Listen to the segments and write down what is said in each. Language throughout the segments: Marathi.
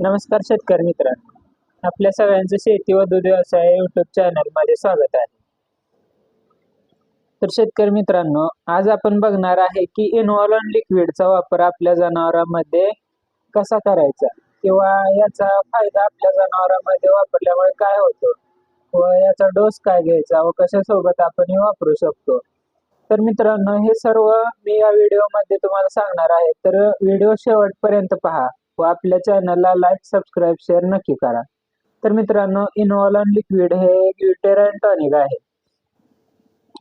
नमस्कार शेतकरी मित्रांनो. आपल्या सगळ्यांचं शेती व दूध व्यवसाय युट्यूब चॅनलमध्ये स्वागत आहे. तर शेतकरी मित्रांनो आज आपण बघणार आहे की इन्व्हॉलन लिक्विडचा वापर आपल्या जनावरांमध्ये कसा करायचा? किंवा याचा फायदा आपल्या जनावरांमध्ये वापरल्यामुळे काय होतो? व याचा डोस काय घ्यायचा? व कशासोबत आपण हे वापरू शकतो? तर मित्रांनो हे सर्व मी या व्हिडिओमध्ये तुम्हाला सांगणार आहे. तर व्हिडिओ शेवटपर्यंत पहा. व आपल्या चॅनलला लाईक सबस्क्राईब शेअर नक्की करा. तर मित्रांनो इन्व्हॉलन लिक्विड हे ग्युटेरॅन टॉनिक आहे.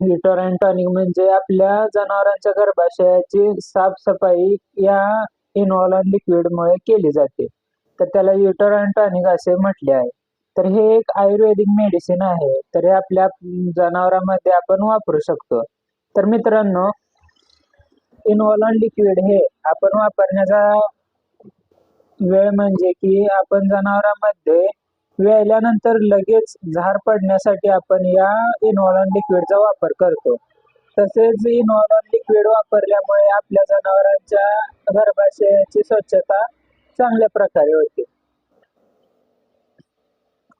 ग्युटेरॅन टॉनिक म्हणजे आपल्या जनावरांच्या गर्भाशयाची साफसफाई या इन्व्हॉलन लिक्विडमुळे केली जाते. तर त्याला युटरॅन टॉनिक असे म्हटले आहे. तर हे एक आयुर्वेदिक मेडिसिन आहे. तर हे आपल्या जनावरांमध्ये आपण वापरू शकतो. तर मित्रांनो इन्व्हॉलन लिक्विड हे आपण वापरण्याचा वेळ म्हणजे की आपण जनावरांमध्ये वेळल्यानंतर लगेच झार पडण्यासाठी आपण या इन्व्हॉलन लिक्विडचा वापर करतो. तसेच इन्व्हॉलॉन लिक्विड वापरल्यामुळे आपल्या जनावरांच्या गर्भाशयाची स्वच्छता चांगल्या प्रकारे होते.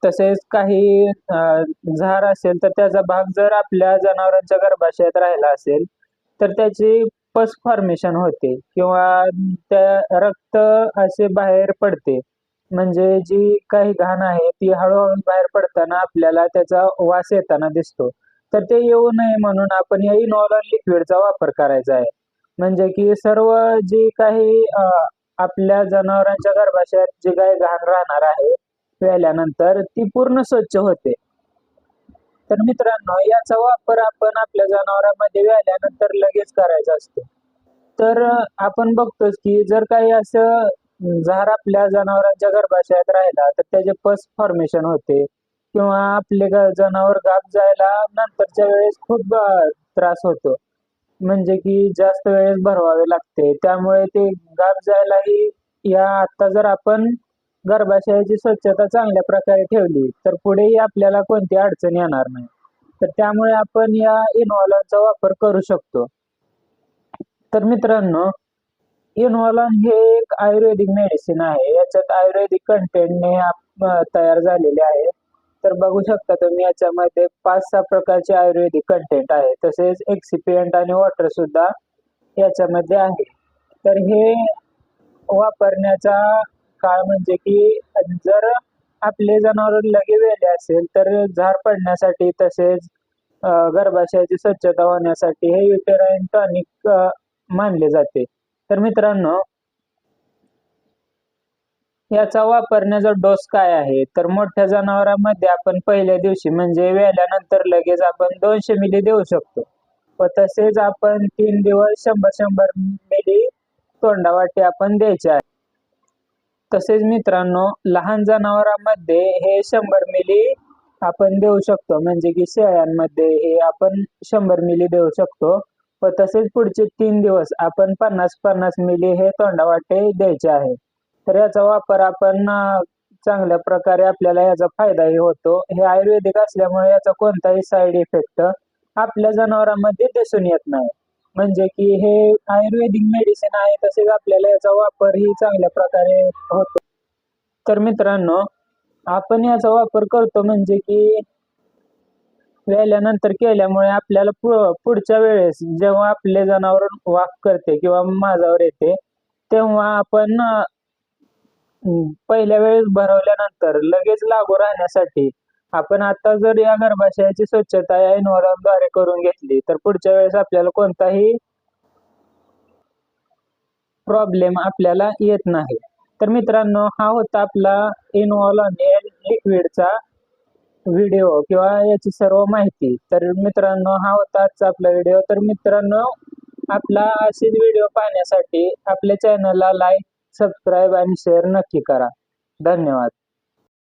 तसेच काही झाड झार असेल तर त्याचा भाग जर आपल्या जनावरांच्या गर्भाशयात राहिला असेल तर त्याची पस फॉर्मेशन होते किंवा त्या रक्त असे बाहेर पडते. म्हणजे जी काही घाण आहे ती हळूहळू बाहेर पडताना आपल्याला त्याचा वास येताना दिसतो. तर ते येऊ नये म्हणून आपण या इनॉलन लिक्विडचा वापर करायचा आहे. म्हणजे की सर्व जी काही आपल्या जनावरांच्या गर्भाशयात जी काही घाण राहणार आहे प्यायल्यानंतर ती पूर्ण स्वच्छ होते. तर मित्रांनो याचा वापर आपण आपल्या जनावरांमध्ये व्याल्यानंतर लगेच करायचा असतो. तर आपण बघतोच की जर काही असं जर आपल्या जनावरांच्या गर्भाशयात राहिला तर त्याचे पस फॉर्मेशन होते. किंवा आपले जनावर गाप जायला नंतरच्या वेळेस खूप त्रास होतो. म्हणजे की जास्त वेळेस भरवावे लागते. त्यामुळे ते गाप जायलाही या आता जर आपण गर्भाशयाची स्वच्छता चांगल्या प्रकारे ठेवली तर पुढेही आपल्याला कोणती अडचण येणार नाही. तर त्यामुळे आपण या इन्व्हॉलनचा वापर करू शकतो. तर मित्रांनो इनवॉलॉन हे एक आयुर्वेदिक मेडिसिन आहे. याच्यात आयुर्वेदिक कंटेंटने तयार झालेले आहे. तर बघू शकता तुम्ही याच्यामध्ये पाच सहा प्रकारचे आयुर्वेदिक कंटेंट आहे. तसेच एक्सिपियंट आणि वॉटर सुद्धा याच्यामध्ये आहे. तर हे वापरण्याचा काळ म्हणजे की जर आपले जनावर लगे वेले असेल तर झार पडण्यासाठी तसेच गर्भाशयाची स्वच्छता होण्यासाठी हे युटेराईन टॉनिक मानले जाते. तर मित्रांनो याचा वापरण्याचा डोस काय आहे? तर मोठ्या जनावरांमध्ये आपण पहिल्या दिवशी म्हणजे वेल्यानंतर लगेच आपण दोनशे मिली देऊ शकतो. व तसेच आपण तीन दिवस शंभर शंभर मिली तोंडावाटी आपण द्यायचे आहे. तसेच मित्रांनो लहान जनावरांमध्ये हे शंभर मिली आपण देऊ शकतो. म्हणजे की शेळ्यांमध्ये हे आपण शंभर मिली देऊ शकतो. व तसेच पुढचे तीन दिवस आपण पन्नास पन्नास मिली हे तोंडावाटे द्यायचे आहे. तर याचा वापर आपण चांगल्या प्रकारे आपल्याला याचा फायदाही होतो. हे आयुर्वेदिक असल्यामुळे याचा कोणताही साईड इफेक्ट आपल्या जनावरांमध्ये दिसून येत नाही. म्हणजे की हे आयुर्वेदिक मेडिसिन आहे तसेच आपल्याला याचा वापरही चांगल्या प्रकारे होतो. तर मित्रांनो आपण याचा वापर करतो म्हणजे की व्याल्यानंतर केल्यामुळे आपल्याला पुढच्या वेळेस जेव्हा आपले जनावर वाक करते किंवा माझावर येते तेव्हा आपण पहिल्या वेळेस भरवल्यानंतर लगेच लागू राहण्यासाठी आपण आता जर या गर्भाशयाची स्वच्छता या द्वारे करून घेतली तर पुढच्या वेळेस आपल्याला कोणताही प्रॉब्लेम आपल्याला येत नाही. तर मित्रांनो हा होता आपला इनवॉलन लिक्विडचा व्हिडिओ किंवा याची सर्व माहिती. तर मित्रांनो हा होता आजचा आपला व्हिडिओ. तर मित्रांनो आपला असेच व्हिडिओ पाहण्यासाठी आपल्या चॅनलला लाईक सबस्क्राईब आणि शेअर नक्की करा. धन्यवाद.